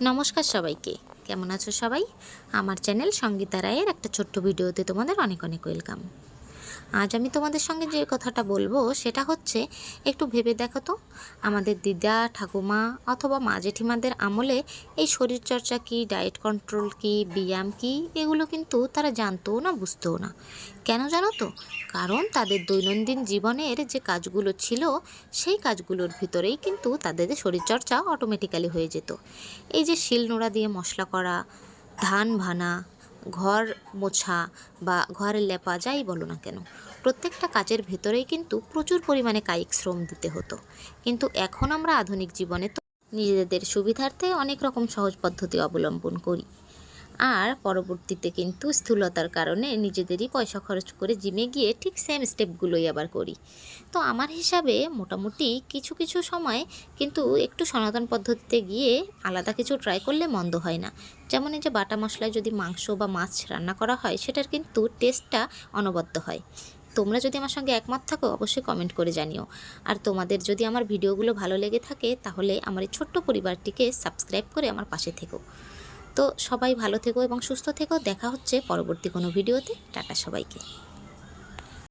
নমস্কার সবাইকে। কেমন আছো সবাই? আমার চ্যানেল সঙ্গীতা রায়ের একটা ছোট্ট ভিডিওতে তোমাদের অনেক অনেক ওয়েলকাম। আজ আমি তোমাদের সঙ্গে যে কথাটা বলব সেটা হচ্ছে, একটু ভেবে দেখো তো, আমাদের দিদা, ঠাকুমা অথবা মা জেঠিমাদের আমলে এই শরীরচর্চা কী ডায়েট কন্ট্রোল কী, ব্যায়াম কী, এগুলো কিন্তু তারা জানতও না, বুঝতেও না। কেন জানো তো? কারণ তাদের দৈনন্দিন জীবনের যে কাজগুলো ছিল, সেই কাজগুলোর ভিতরেই কিন্তু তাদের শরীরচর্চা অটোমেটিক্যালি হয়ে যেত। এই যে শিল নোড়া দিয়ে মশলা করা, ধান ভানা ঘর মোছা বা ঘরের লেপা যাই বলো না কেন, প্রত্যেকটা কাজের ভেতরেই কিন্তু প্রচুর পরিমাণে কায়িক শ্রম দিতে হতো। কিন্তু এখন আমরা আধুনিক জীবনে তো নিজেদের সুবিধার্থে অনেক রকম সহজ পদ্ধতি অবলম্বন করি। আর পরবর্তীতে কিন্তু স্থূলতার কারণে নিজেদেরই পয়সা খরচ করে জিমে গিয়ে ঠিক সেম স্টেপগুলোই আবার করি। তো আমার হিসাবে মোটামুটি কিছু কিছু সময় কিন্তু একটু সনাতন পদ্ধতিতে গিয়ে আলাদা কিছু ট্রাই করলে মন্দ হয় না। যেমন এই যে বাটা মশলায় যদি মাংস বা মাছ রান্না করা হয়, সেটার কিন্তু টেস্টটা অনবদ্য হয়। তোমরা যদি আমার সঙ্গে একমত থাকো, অবশ্যই কমেন্ট করে জানিও। আর তোমাদের যদি আমার ভিডিওগুলো ভালো লেগে থাকে, তাহলে আমার এই ছোট্ট পরিবারটিকে সাবস্ক্রাইব করে আমার পাশে থেকো। তো সবাই ভালো থেকো এবং সুস্থ থেকো। দেখা হচ্ছে পরবর্তী কোনো ভিডিওতে। টাটা সবাইকে।